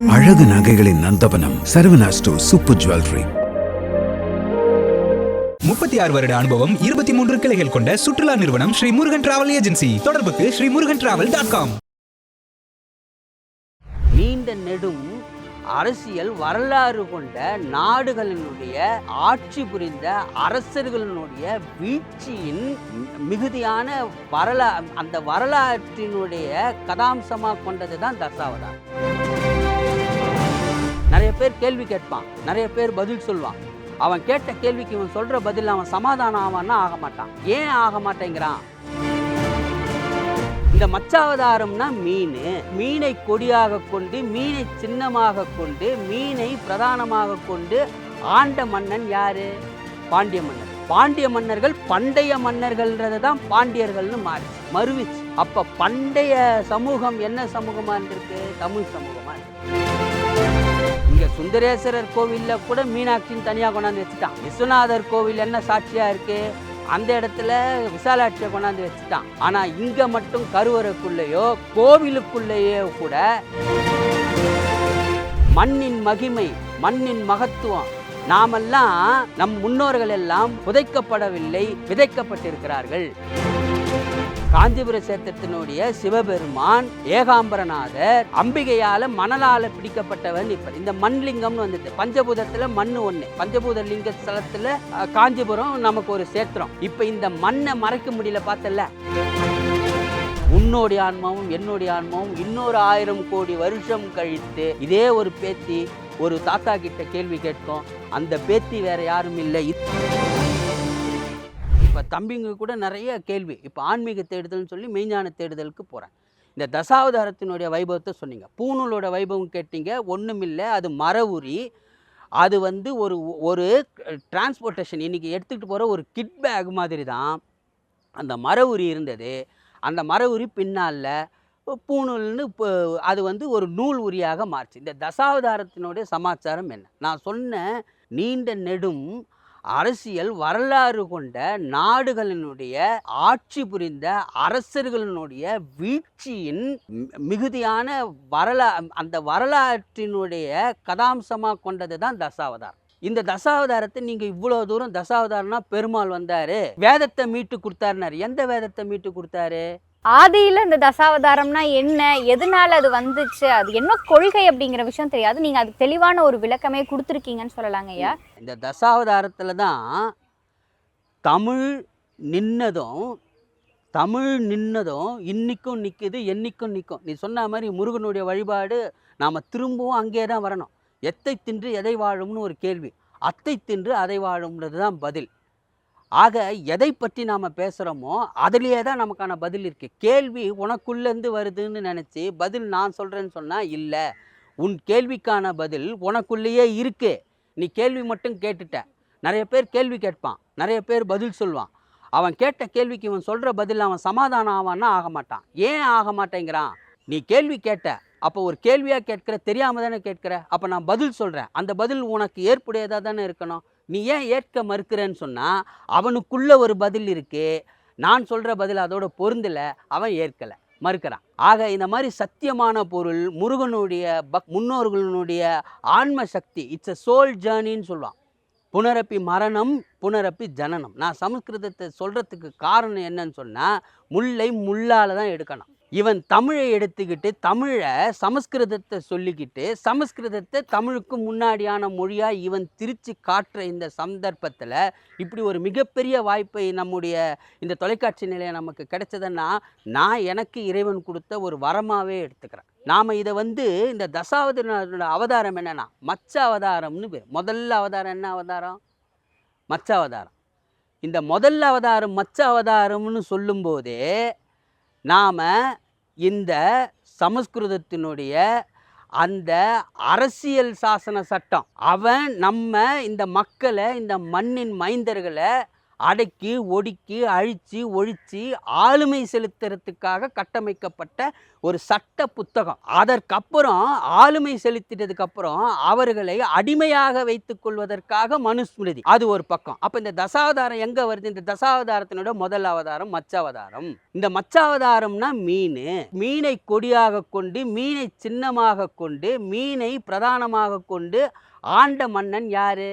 அழகு நகைகளின் நந்தவனம் Saravana store super jewellery. முப்பத்தி ஆறு வருட அனுபவம் இருபத்தி மூன்று கிளைகள் கொண்ட சுற்றுலா நிறுவனம் ஸ்ரீ முருகன் டிராவல் ஏஜென்சி. தொடர்புக்கு Sri Murugan travel dot com. நீண்ட நெடும் அரசியல் வரலாறு கொண்ட நாடுகளினுடைய ஆட்சி புரிந்த அரசர்களினுடைய வீழ்ச்சியின் மிகுதியான வரலா அந்த வரலாற்றினுடைய கதாம்சமாக கொண்டது தான் தசாவதாரம். பேர் கேள்வி கேட்பான். நிறைய பேர் பதில் சொல்வான். அவன் கேட்ட கேள்விக்கு இவன் சொல்கிற பதில் அவன் சமாதானம் ஆவான்னா ஆக மாட்டான். ஏன் ஆக மாட்டேங்கிறான்? இந்த மச்சாவதாரம்னா மீன். மீனை கொடியாக கொண்டு மீனை சின்னமாக கொண்டு மீனை பிரதானமாக கொண்டு ஆண்ட மன்னன் யாரு? பாண்டிய மன்னர். பாண்டிய மன்னர்கள் பண்டைய மன்னர்கள்ன்றது தான் பாண்டியர்கள்னு மாறிச்சு. மறுவிச்சு. அப்போ பண்டைய சமூகம் என்ன சமூகமாக இருந்திருக்கு? தமிழ் சமூகமாக இருக்கு இங்கே சுந்தரேஸ்வரர் கோவிலில் கூட மீனாட்சின்னு தனியாக கொண்டாந்து வச்சுட்டான். விஸ்வநாதர் கோவில் என்ன சாட்சியாக இருக்குது அந்த இடத்துல விசாலாட்சியை கொண்டாந்து வச்சுட்டான். ஆனால் இங்கே மட்டும் கருவறைக்குள்ளேயோ கோவிலுக்குள்ளேயோ கூட மண்ணின் மகிமை மண்ணின் மகத்துவம் நாமெல்லாம் நம் முன்னோர்கள் எல்லாம் புதைக்கப்படவில்லை விதைக்கப்பட்டிருக்கிறார்கள். காஞ்சிபுர சேத்திரத்தினுடைய சிவபெருமான் ஏகாம்பரநாதர் அம்பிகையால மணலால பிடிக்கப்பட்டவன் இப்ப. இந்த மண்லிங்கம்னு வந்துட்டு பஞ்சபூதத்துல மண்ணு ஒண்ணு. பஞ்சபூத லிங்க ஸ்தலத்துல காஞ்சிபுரம் நமக்கு ஒரு சேத்திரம். இப்ப இந்த மண்ணை மறைக்க முடியல பார்த்தல உன்னோடைய ஆன்மாவும் என்னுடைய ஆன்மாவும் இன்னொரு ஆயிரம் கோடி வருஷம் கழித்து இதே ஒரு பேத்தி ஒரு தாத்தா கிட்ட கேள்வி கேட்கும். அந்த பேத்தி வேற யாரும் இல்லை. இப்போ தம்பிங்க கூட நிறைய கேள்வி. இப்போ ஆன்மீக தேடுதல்னு சொல்லி மெய்ஞான தேடுதலுக்கு போகிறேன் இந்த தசாவதாரத்தினுடைய வைபவத்தை சொன்னீங்க. பூணூலோட வைபவம் கேட்டீங்க. ஒன்றுமில்லை அது மரவுரி. அது வந்து ஒரு ஒரு டிரான்ஸ்போர்ட்டேஷன் இன்றைக்கி எடுத்துக்கிட்டு போகிற ஒரு கிட் பேக் மாதிரி தான் அந்த மரவுரி இருந்தது. அந்த மரவுரி பின்னால் பூணூல்னு இப்போ அது வந்து ஒரு நூல் உரியாக மாறுச்சு. இந்த தசாவதாரத்தினுடைய சமாச்சாரம் என்ன? நான் சொன்ன நீண்ட நெடும் அரசியல் வரலாறு கொண்ட நாடுகளினுடைய ஆட்சி புரிந்த அரசர்களினுடைய வீழ்ச்சியின் மிகுதியான வரலா அந்த வரலாற்றினுடைய கதாம்சமாக கொண்டது தான் தசாவதாரம். இந்த தசாவதாரத்தை நீங்க இவ்வளவு தூரம் தசாவதாரம்னா பெருமாள் வந்தாரு வேதத்தை மீட்டு கொடுத்தாருனாரு எந்த வேதத்தை மீட்டு கொடுத்தாரு? ஆதியில் இந்த தசாவதாரம்னா என்ன? எதனால அது வந்துச்சு? அது என்ன கொள்கை அப்படிங்கிற விஷயம் தெரியாது. நீங்கள் அதுக்கு தெளிவான ஒரு விளக்கமே கொடுத்துருக்கீங்கன்னு சொல்லலாங்க ஐயா. இந்த தசாவதாரத்தில் தான் தமிழ் நின்னதும் தமிழ் நின்னதும் இன்றைக்கும் நிற்குது என்றைக்கும் நிற்கும் நீ சொன்ன மாதிரி முருகனுடைய வழிபாடு நாம் திரும்பவும் அங்கே தான் வரணும். எத்தை தின்று எதை வாழும்னு ஒரு கேள்வி. அத்தை தின்று அதை வாழும்ன்றது தான் பதில். ஆக எதை பற்றி நாம் பேசுகிறோமோ அதுலேயே தான் நமக்கான பதில் இருக்குது கேள்வி உனக்குள்ளேருந்து வருதுன்னு நினச்சி பதில் நான் சொல்கிறேன்னு சொன்னால் இல்லை. உன் கேள்விக்கான பதில் உனக்குள்ளேயே இருக்குது நீ கேள்வி மட்டும் கேட்டுட்ட. நிறைய பேர் கேள்வி கேட்பான். நிறைய பேர் பதில் சொல்லுவான் அவன் கேட்ட கேள்விக்கு இவன் சொல்கிற பதில் அவன் சமாதானம் ஆவான்னா ஆக மாட்டான். ஏன் ஆக மாட்டேங்கிறான்? நீ கேள்வி கேட்ட அப்போ ஒரு கேள்வியாக கேட்கிற தெரியாமல் தானே கேட்கிற. அப்போ நான் பதில் சொல்கிறேன் அந்த பதில் உனக்கு ஏற்புடையதாக தானே இருக்கணும்? நீ ஏன் ஏற்க மறுக்கிறேன்னு சொன்னால் அவனுக்குள்ளே ஒரு பதில் இருக்குது நான் சொல்கிற பதில் அதோட பொருந்தலை அவன் ஏற்கலை மறுக்கிறான். ஆக இந்த மாதிரி சத்தியமான பொருள் முருகனுடைய பக் முன்னோர்களுடைய ஆன்ம சக்தி இட்ஸ் அ சோல் ஜேர்னின்னு சொல்லுவான். புனரப்பி மரணம் புனரப்பி ஜனனம். நான் சமஸ்கிருதத்தை சொல்கிறதுக்கு காரணம் என்னன்னு சொன்னால் முல்லை முள்ளால் தான் எடுக்கணும். இவன் தமிழை எடுத்துக்கிட்டு தமிழை சமஸ்கிருதத்தை சொல்லிக்கிட்டு சமஸ்கிருதத்தை தமிழுக்கு முன்னாடியான மொழியாக இவன் திரிச்சு காட்டுற இந்த சந்தர்ப்பத்தில் இப்படி ஒரு மிகப்பெரிய வாய்ப்பை நம்முடைய இந்த தொலைக்காட்சி நிலையம் நமக்கு கிடைச்சதுன்னா நான் எனக்கு இறைவன் கொடுத்த ஒரு வரமாகவே எடுத்துக்கிறேன். நாம் இதை வந்து இந்த தசாவதார அவதாரம் என்னன்னா மச்ச அவதாரம்னு பேர். முதல்ல அவதாரம் என்ன அவதாரம்? மச்ச அவதாரம். இந்த முதல் அவதாரம் மச்ச அவதாரம்னு சொல்லும்போதே நாம் இந்த சமஸ்கிருதத்தினுடைய அந்த அரசியல் சாசன சட்டம் அவன் நம்ம இந்த மக்களை இந்த மண்ணின் மைந்தர்களை அடக்கி ஒடுக்கி அழித்து ஒழித்து ஆளுமை செலுத்துறதுக்காக கட்டமைக்கப்பட்ட ஒரு சட்ட புத்தகம். அதற்கப்புறம் ஆளுமை செலுத்திட்டதுக்கப்புறம் அவர்களை அடிமையாக வைத்துக் கொள்வதற்காக மனுஸ்மிருதி அது ஒரு பக்கம். அப்போ இந்த தசாவதாரம் எங்கே வருது? இந்த தசாவதாரத்தினோட முதல் அவதாரம் மச்சாவதாரம். இந்த மச்சாவதாரம்னா மீன். மீனை கொடியாக கொண்டு மீனை சின்னமாக கொண்டு மீனை பிரதானமாக கொண்டு ஆண்ட மன்னன் யாரு?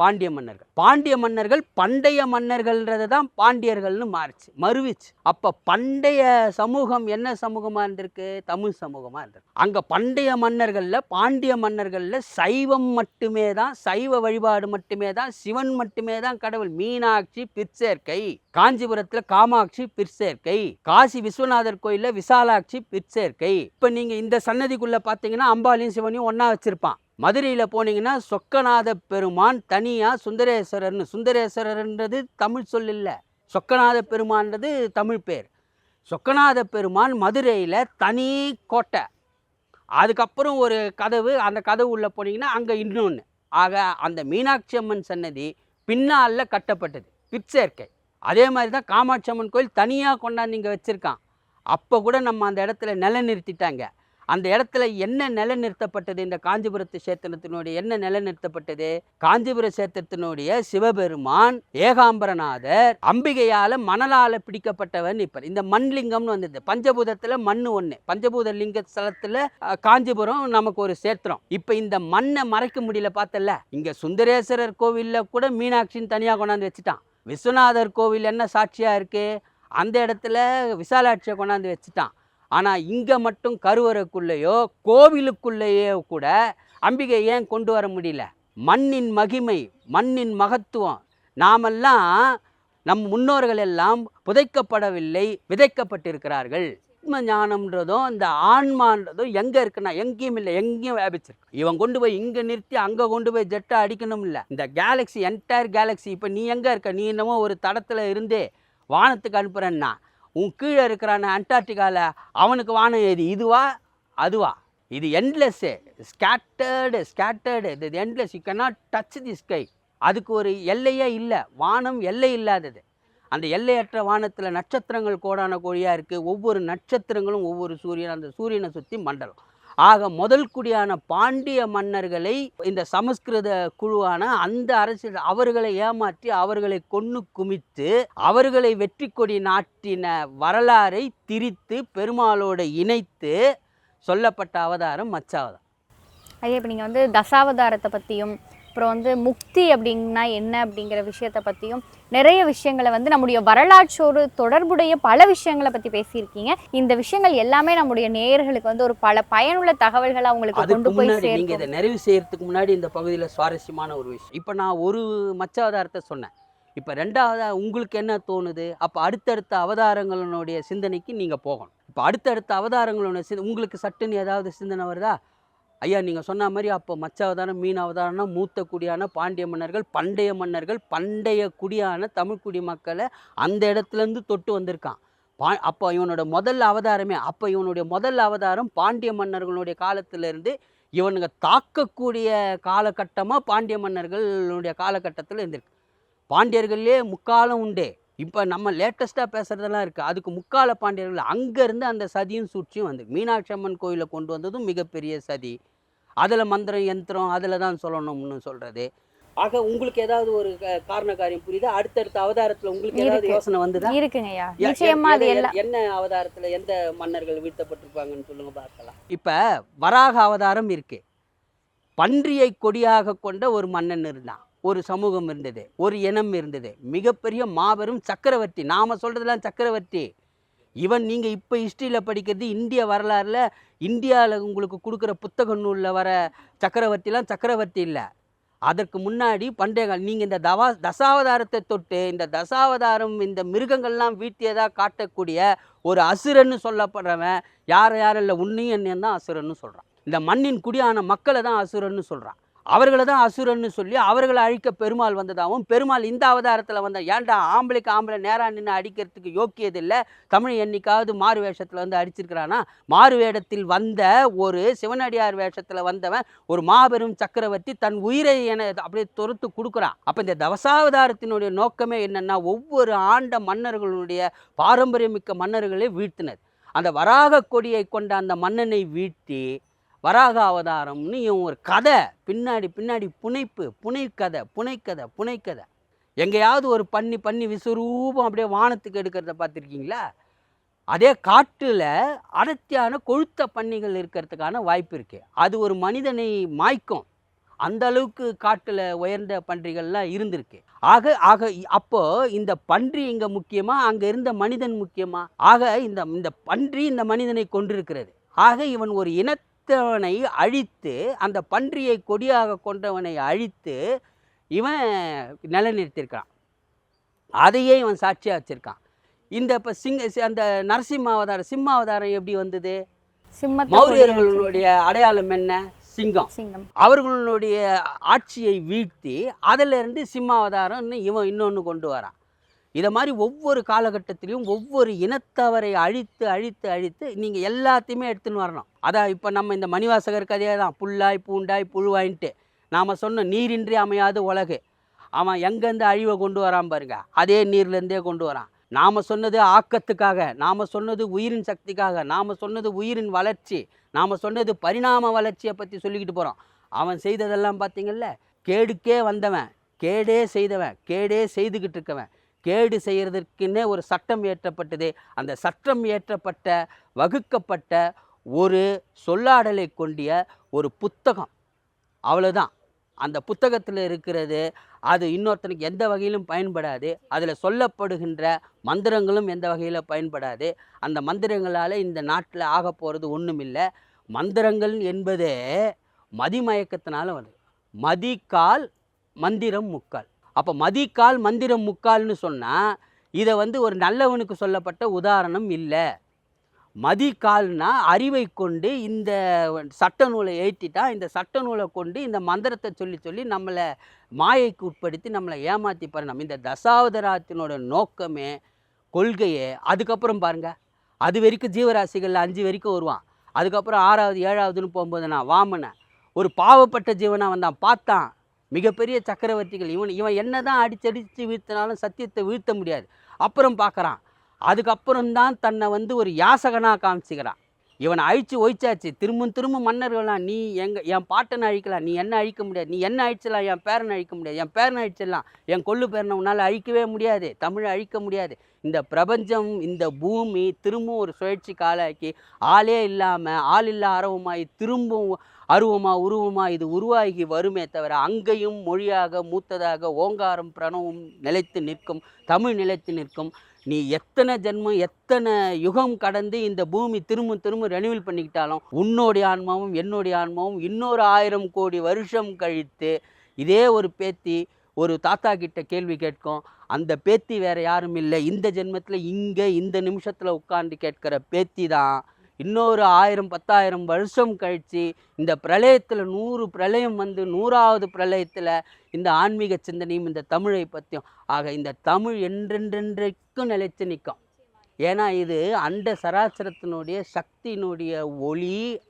பாண்டிய மன்னர்கள். பாண்டிய மன்னர்கள் பண்டைய மன்னர்கள்ன்றது தான் பாண்டியர்கள்னு மாறுச்சு மறுவிச்சு. அப்போ பண்டைய சமூகம் என்ன சமூகமாக இருந்திருக்கு? தமிழ் சமூகமாக இருந்திருக்கு. அங்கே பண்டைய மன்னர்களில் பாண்டிய மன்னர்களில் சைவம் மட்டுமே தான் சைவ வழிபாடு மட்டுமே தான் சிவன் மட்டுமே தான் கடவுள். மீனாட்சி பிற்சேர்க்கை. காஞ்சிபுரத்தில் காமாட்சி பிற்சேர்க்கை. காசி விஸ்வநாதர் கோயிலில் விசாலாட்சி பிற்சேர்க்கை. இப்போ நீங்கள் இந்த சன்னதிக்குள்ளே பார்த்தீங்கன்னா அம்பாலையும் சிவனையும் ஒன்றா வச்சுருப்பான். மதுரையில் போனீங்கன்னா சொக்கநாத பெருமான் தனியாக சுந்தரேஸ்வரர்னு சுந்தரேஸ்வரர்ன்றது தமிழ் சொல் இல்லை. சொக்கநாத பெருமான்றது தமிழ் பேர். சொக்கநாத பெருமான் மதுரையில் தனி கோட்டை. அதுக்கப்புறம் ஒரு கதவு அந்த கதவு உள்ளே போனீங்கன்னா அங்கே இன்னொன்று ஆக அந்த மீனாட்சி அம்மன் சன்னதி பின்னால் கட்டப்பட்டது பிற்சேர்க்கை அதே மாதிரி தான் காமாட்சி அம்மன் கோயில் தனியாக கொண்டாந்து இங்கே வச்சுருக்கான். அப்போ கூட நம்ம அந்த இடத்துல நிலை நிறுத்திட்டாங்க அந்த இடத்துல என்ன நிலைநிறுத்தப்பட்டது? இந்த காஞ்சிபுரத்து சேத்திரத்தினுடைய என்ன நிலைநிறுத்தப்பட்டது? காஞ்சிபுர சேத்திரத்தினுடைய சிவபெருமான் ஏகாம்பரநாதர் அம்பிகையால் மணலால் பிடிக்கப்பட்டவன் இப்போ இந்த மண்லிங்கம்னு வந்தது. பஞ்சபூதத்தில் மண் ஒன்று பஞ்சபூத லிங்க ஸ்தலத்தில் காஞ்சிபுரம் நமக்கு ஒரு சேத்திரம். இப்போ இந்த மண்ணை மறைக்க முடியல பார்த்தல இங்கே சுந்தரேஸ்வரர் கோவிலில் கூட மீனாட்சின்னு தனியாக கொண்டாந்து வச்சுட்டான். விஸ்வநாதர் கோவில் என்ன சாட்சியாக இருக்குது அந்த இடத்துல விசாலாட்சியை கொண்டாந்து வச்சுட்டான். ஆனால் இங்கே மட்டும் கருவறைக்குள்ளேயோ கோவிலுக்குள்ளேயோ கூட அம்பிகை ஏன் கொண்டு வர முடியல? மண்ணின் மகிமை மண்ணின் மகத்துவம். நாமெல்லாம் நம் முன்னோர்கள் எல்லாம் புதைக்கப்படவில்லை விதைக்கப்பட்டிருக்கிறார்கள். ஆத்ம ஞானம்ன்றதும் இந்த ஆன்மான்றதும் எங்கே இருக்குன்னா எங்கேயும் இல்லை எங்கேயும் வியாபிச்சிருக்கு. இவன் கொண்டு போய் இங்கே நிறுத்தி அங்கே கொண்டு போய் ஜெட்டை அடிக்கணும் இல்லை. இந்த கேலக்ஸி என்டையர் கேலக்ஸி இப்போ நீ எங்கே இருக்க? நீ என்னமோ ஒரு தடத்தில் இருந்தே வானத்துக்கு அனுப்புகிறேன்னா உன் கீழே இருக்கிறான அண்டார்டிகாவில் அவனுக்கு வானம் எது இதுவா? அதுவா? இது எண்ட்லெஸ்ஸு ஸ்கேட்டர்டு ஸ்கேட்டர்டு இது endless you cannot touch the sky அதுக்கு ஒரு எல்லையே இல்லை. வானம் எல்லை இல்லாதது. அந்த எல்லையற்ற வானத்தில் நட்சத்திரங்கள் கோடான கோழியாக இருக்குது ஒவ்வொரு நட்சத்திரங்களும் ஒவ்வொரு சூரியன். அந்த சூரியனை சுற்றி மண்டலம். ஆக முதல் குடியான பாண்டிய மன்னர்களை இந்த சமஸ்கிருத குழுவான அந்த அரசியல் அவர்களை ஏமாற்றி அவர்களை கொன்று குமித்து அவர்களை வெற்றி கொடி நாட்டின வரலாறை திரித்து பெருமாளோடு இணைத்து சொல்லப்பட்ட அவதாரம் மச்சாவதாரம் ஐயா இப்போ நீங்கள் வந்து தசாவதாரத்தை பற்றியும் அப்புறம் வந்து முக்தி அப்படின்னா என்ன அப்படிங்கிற விஷயத்தை பற்றியும் நிறைய விஷயங்களை வந்து நம்முடைய வரலாற்றோடு தொடர்புடைய பல விஷயங்களை பற்றி பேசியிருக்கீங்க. இந்த விஷயங்கள் எல்லாமே நம்முடைய நேயர்களுக்கு வந்து ஒரு பல பயனுள்ள தகவல்களை அவங்களுக்கு கொண்டு போய் முன்னாடி நீங்க சேர்க்கும். இதை நிறைவு செய்யறதுக்கு முன்னாடி இந்த பகுதியில் சுவாரஸ்யமான ஒரு விஷயம். இப்போ நான் ஒரு மச்ச அவதாரத்தை சொன்னேன். இப்போ ரெண்டாவது உங்களுக்கு என்ன தோணுது? அப்போ அடுத்தடுத்த அவதாரங்களினுடைய சிந்தனைக்கு நீங்கள் போகணும். இப்போ அடுத்தடுத்த அவதாரங்களோட சிந்த உங்களுக்கு சட்டுன்னு ஏதாவது சிந்தனை வருதா? ஐயா நீங்கள் சொன்ன மாதிரி அப்போ மச்ச அவதாரம் மீன் அவதாரம்னா மூத்த குடியான பாண்டிய மன்னர்கள் பண்டைய மன்னர்கள் பண்டைய குடியான தமிழ் குடி மக்களை அந்த இடத்துலேருந்து தொட்டு வந்திருக்கான். பா அப்போ இவனோட முதல் அவதாரமே அப்போ இவனுடைய முதல் அவதாரம் பாண்டிய மன்னர்களுடைய காலத்திலேருந்து இவனுங்க தாக்கக்கூடிய காலகட்டமாக பாண்டிய மன்னர்களுடைய காலகட்டத்தில் இருந்திருக்கு. பாண்டியர்கள்லேயே முக்காலம் உண்டே. இப்போ நம்ம லேட்டஸ்ட்டாக பேசுகிறதெல்லாம் இருக்குது அதுக்கு முக்கால பாண்டியர்கள் அங்கேருந்து அந்த சதியும் சூழ்ச்சியும் வந்து மீனாட்சி அம்மன் கோயிலை கொண்டு வந்ததும் மிகப்பெரிய சதி. அதில் மந்திரம் யந்திரம் அதில் தான் சொல்லணும்னு சொல்கிறது ஆக உங்களுக்கு ஏதாவது ஒரு காரண காரியம் புரியுதா? அடுத்தடுத்த அவதாரத்தில் உங்களுக்கு ஏதாவது. யோசனை வந்துதா? இருக்குங்க ஐயா. எ- நிச்சயமா அது என்ன அவதாரத்துல எந்த மன்னர்கள் வீழ்த்தப்பட்டிருப்பாங்கன்னு சொல்லுங்க பார்க்கலாம். இப்ப வராக அவதாரம் இருக்கு. பன்றியை கொடியாக கொண்ட ஒரு மன்னன் இருந்தான். ஒரு சமூகம் இருந்தது ஒரு இனம் இருந்தது. மிகப்பெரிய மாபெரும் சக்கரவர்த்தி. நாம சொல்றதெல்லாம் சக்கரவர்த்தி. ஈவன் நீங்கள் இப்போ ஹிஸ்ட்ரியில் படிக்கிறது இந்திய வரலாறில் இந்தியாவில் உங்களுக்கு கொடுக்குற புத்தக நூலில் வர சக்கரவர்த்திலாம் சக்கரவர்த்தி இல்லை. அதற்கு முன்னாடி பண்டைய கால நீங்கள் இந்த தவா தசாவதாரத்தை தொட்டு இந்த தசாவதாரம் இந்த மிருகங்கள்லாம் வீட்டியதாக காட்டக்கூடிய ஒரு அசுரன்னு சொல்லப்படுறவன் யார் யார் இல்லை உன்னையும் என்னையும் தான் அசுரன்னு சொல்கிறான் இந்த மண்ணின் குடியான மக்களை தான் அசுரன்னு சொல்கிறான் அவர்களை தான் அசுரன்னு சொல்லி அவர்களை அழிக்க பெருமாள் வந்ததாகவும் பெருமாள் இந்த அவதாரத்தில் வந்த ஏன்டா ஆம்பளைக்கு ஆம்பளை நேராக நின்று அடிக்கிறதுக்கு யோக்கியது இல்லை தமிழ் என்னைக்காவது மாறு வேஷத்தில் வந்து அடிச்சிருக்கிறானா? மாறு வேடத்தில் வந்த ஒரு சிவனடியார் வேஷத்தில் வந்தவன் ஒரு மாபெரும் சக்கரவர்த்தி தன் உயிரை என அப்படியே துரத்து கொடுக்குறான். அப்போ இந்த தவசாவதாரத்தினுடைய நோக்கமே என்னென்னா ஒவ்வொரு ஆண்ட மன்னர்களுடைய பாரம்பரியமிக்க மன்னர்களை வீழ்த்தினர் அந்த வராக கொடியை கொண்ட அந்த மன்னனை வீழ்த்தி வராக அவதாரம்னு இவன் ஒரு கதை. பின்னாடி பின்னாடி புனைப்பு புனைக்கதை புனைக்கதை புனைக்கதை. எங்கேயாவது ஒரு பண்ணி பண்ணி விஸ்வரூபம் அப்படியே வானத்துக்கு எடுக்கிறத பார்த்துருக்கீங்களா? அதே காட்டில் அடர்த்தியான கொழுத்த பண்ணிகள் இருக்கிறதுக்கான வாய்ப்பு இருக்குது அது ஒரு மனிதனை மாய்க்கும். அந்த அளவுக்கு காட்டில் உயர்ந்த பன்றிகள்லாம் இருந்திருக்கு. ஆக ஆக அப்போ இந்த பன்றி இங்கே முக்கியமா? அங்கே இருந்த மனிதன் முக்கியமா? ஆக இந்த இந்த பன்றி இந்த மனிதனை கொண்டிருக்கிறது ஆக இவன் ஒரு இனத்தவனை அழித்து அந்த பன்றியை கொடியாக கொண்டவனை அழித்து இவன் நிலைநிறுத்தியிருக்கான் அதையே இவன் சாட்சியாக வச்சிருக்கான். இந்த இப்போ சிங்க அந்த நரசிம்ம அவதாரம் சிம்ம அவதாரம் எப்படி வந்தது? மௌரியர்களுடைய அடையாளம் என்ன? சிங்கம். சிங்கம். அவர்களுடைய ஆட்சியை வீழ்த்தி அதிலிருந்து சிம்மாவதாரம்னு இவன் இன்னொன்று கொண்டு வரான். இதை மாதிரி ஒவ்வொரு காலகட்டத்திலையும் ஒவ்வொரு இனத்தவரை அழித்து அழித்து அழித்து நீங்கள் எல்லாத்தையுமே எடுத்துன்னு வரணும். அதான் இப்போ நம்ம இந்த மணிவாசகர் கதையே தான் புல்லாய் பூண்டாய் புழுவாயின்ட்டு. நாம் சொன்ன நீரின்றி அமையாது உலகு. அவன் எங்கேருந்து அழிவை கொண்டு வரான் பாருங்க. அதே நீர்லேருந்தே கொண்டு வரான். நாம் சொன்னது ஆக்கத்துக்காக நாம் சொன்னது உயிரின் சக்திக்காக நாம் சொன்னது உயிரின் வளர்ச்சி நாம் சொன்னது பரிணாம வளர்ச்சியை பற்றி சொல்லிக்கிட்டு போகிறோம் அவன் செய்ததெல்லாம் பார்த்தீங்கல்ல கேடுக்கே வந்தவன் கேடே செய்தவன் கேடே செய்துக்கிட்டு இருக்கவன். கேடு செய்கிறதுக்குன்னே ஒரு சட்டம் இயற்றப்பட்டது. அந்த சட்டம் இயற்றப்பட்ட வகுக்கப்பட்ட ஒரு சொல்லாடலை கொண்டிய ஒரு புத்தகம். அவ்வளோதான் அந்த புத்தகத்தில் இருக்கிறது அது இன்னொருத்தனுக்கு எந்த வகையிலும் பயன்படாது. அதில் சொல்லப்படுகின்ற மந்திரங்களும் எந்த வகையில் பயன்படாது. அந்த மந்திரங்களால் இந்த நாட்டில் ஆக போகிறது ஒன்றும் இல்லை மந்திரங்கள் என்பது மதிமயக்கத்தினால வருது. மதிக்கால் மந்திரம் முக்கால். அப்போ மதிக்கால் மந்திரம் முக்கால்னு சொன்னால் இதை வந்து ஒரு நல்லவனுக்கு சொல்லப்பட்ட உதாரணம் இல்லை. மதிக்கால்னா அறிவை கொண்டு இந்த சட்ட நூலை ஏற்றிட்டா இந்த சட்ட நூலை கொண்டு இந்த மந்திரத்தை சொல்லி சொல்லி நம்மளை மாயைக்கு உட்படுத்தி நம்மளை ஏமாற்றி நம்ம இந்த தசாவதராத்தினோட நோக்கமே கொள்கையே அதுக்கப்புறம் பாருங்க. அது வரைக்கும் ஜீவராசிகளில் அஞ்சு வரைக்கும் வருவான். அதுக்கப்புறம் ஆறாவது ஏழாவதுன்னு போகும்போது நான் வாமனை ஒரு பாவப்பட்ட ஜீவனாக வந்தான். பார்த்தான். மிகப்பெரிய சக்கரவர்த்திகள். இவன் இவன் என்ன தான் அடிச்சடித்து வீழ்த்தினாலும் சத்தியத்தை வீழ்த்த முடியாது. அப்புறம் பார்க்குறான். அதுக்கப்புறம்தான் தன்னை வந்து ஒரு யாசகனாக காமிச்சிக்கிறான். இவனை அழிச்சு ஒழிச்சாச்சு. திரும்ப திரும்ப மன்னர்கள்லாம் நீ எங்கள் என் பாட்டனை அழிக்கலாம் நீ என்ன அழிக்க முடியாது. நீ என்ன அழிச்சலாம் என் பேரனை அழிக்க முடியாது. என் பேரனை அழிச்சிடலாம். என் கொள்ளு பேரனை உன்னால் அழிக்கவே முடியாது. தமிழை அழிக்க முடியாது. இந்த பிரபஞ்சம் இந்த பூமி திரும்பவும் ஒரு சுழற்சி காலாக்கி ஆளே இல்லாமல் ஆள் இல்லா அரவமாய் திரும்பவும் அருவமா உருவமா இது உருவாகி வருமே தவிர அங்கேயும் மொழியாக மூத்ததாக ஓங்காரம் பிரணவம் நிலைத்து நிற்கும் தமிழ் நிலைத்து நிற்கும். நீ எத்தனை ஜென்மம் எத்தனை யுகம் கடந்து இந்த பூமி திரும்ப திரும்ப ரெனிவல் பண்ணிக்கிட்டாலும் உன்னோடைய ஆன்மாவும் என்னுடைய ஆன்மாவும் இன்னொரு ஆயிரம் கோடி வருஷம் கழித்து இதே ஒரு பேத்தி ஒரு தாத்தா கிட்ட கேள்வி கேட்கும். அந்த பேத்தி வேற யாரும் இல்லை. இந்த ஜென்மத்தில் இங்கே இந்த நிமிஷத்தில் உட்காந்து கேட்கிற பேத்தி தான் இன்னொரு ஆயிரம் பத்தாயிரம் வருஷம் கழித்து இந்த பிரளயத்தில் நூறு பிரளயம் வந்து நூறாவது பிரளயத்தில் இந்த ஆன்மீக சிந்தனையும் இந்த தமிழை பற்றியும் ஆக இந்த தமிழ் என்றென்றென்றைக்கும் நிலைத்து நிற்கும். ஏன்னா இது அண்ட சராசரத்தினுடைய சக்தியினுடைய ஒளி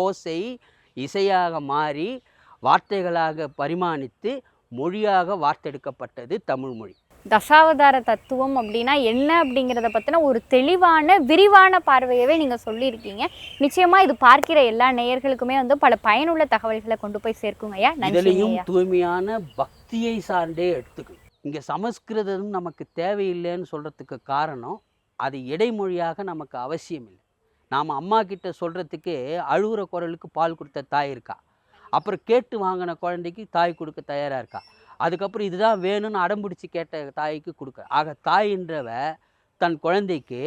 ஓசை இசையாக மாறி வார்த்தைகளாக பரிமாணித்து மொழியாக வார்த்தெடுக்கப்பட்டது தமிழ்மொழி தசாவதார தத்துவம் அப்படின்னா என்ன அப்படிங்கிறத பற்றின ஒரு தெளிவான விரிவான பார்வையவே நீங்கள் சொல்லியிருக்கீங்க. நிச்சயமாக இது பார்க்கிற எல்லா நேயர்களுக்குமே வந்து பல பயனுள்ள தகவல்களை கொண்டு போய் சேர்க்குங்க ஐயா. இதுலேயும் தூய்மையான பக்தியை சார்ந்தே எடுத்துக்கணும். இங்கே சமஸ்கிருதம் நமக்கு தேவையில்லைன்னு சொல்கிறதுக்கு காரணம் அது இடைமொழியாக நமக்கு அவசியம் இல்லை. நாம் அம்மா கிட்ட சொல்கிறதுக்கு அழுகுற குரலுக்கு பால் கொடுத்த தாய் இருக்கா? அப்புறம் கேட்டு வாங்கின குழந்தைக்கு தாய் கொடுக்க தயாராக இருக்கா? அதுக்கப்புறம் இதுதான் வேணும்னு அடம்பிடிச்சு கேட்ட தாய்க்கு கொடுக்க. ஆக தாயின்றவ தன் குழந்தைக்கு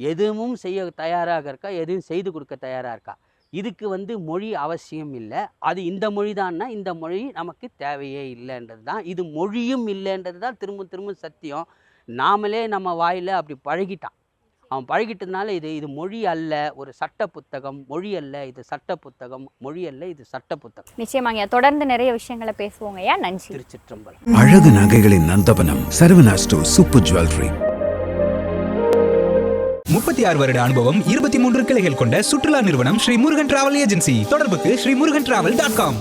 எதுவும் செய்ய தயாராக இருக்கா? எதுவும் செய்து கொடுக்க தயாராக இருக்கா? இதுக்கு வந்து மொழி அவசியம் இல்லை. அது இந்த மொழி தான்னா இந்த மொழி நமக்கு தேவையே இல்லைன்றது தான். இது மொழியும் இல்லைன்றது தான் திரும்ப திரும்ப சத்தியம். நாமளே நம்ம வாயில் அப்படி பழகிட்டான் அவன் பழகிட்டதுனால இது இது மொழி அல்ல ஒரு சட்ட புத்தகம் மொழி அல்ல இது சட்ட புத்தகம் மொழி அல்ல இது சட்ட புத்தகம். நிச்சயமாங்க. தொடர்ந்து நிறைய விஷயங்களை பேசுவோங்க ஐயா. நன்றி. திருச்சிற்றம்பலம். அழகு நகைகளின் நந்தவனம் சரவணா ஸ்டோர் சூப்பர் ஜுவல்லரி. முப்பத்தி ஆறு வருட அனுபவம் இருபத்தி மூன்று கிளைகள் கொண்ட சுற்றுலா நிறுவனம் ஸ்ரீ முருகன் டிராவல் ஏஜென்சி. தொடர்புக்கு Sri Murugan travel dot com.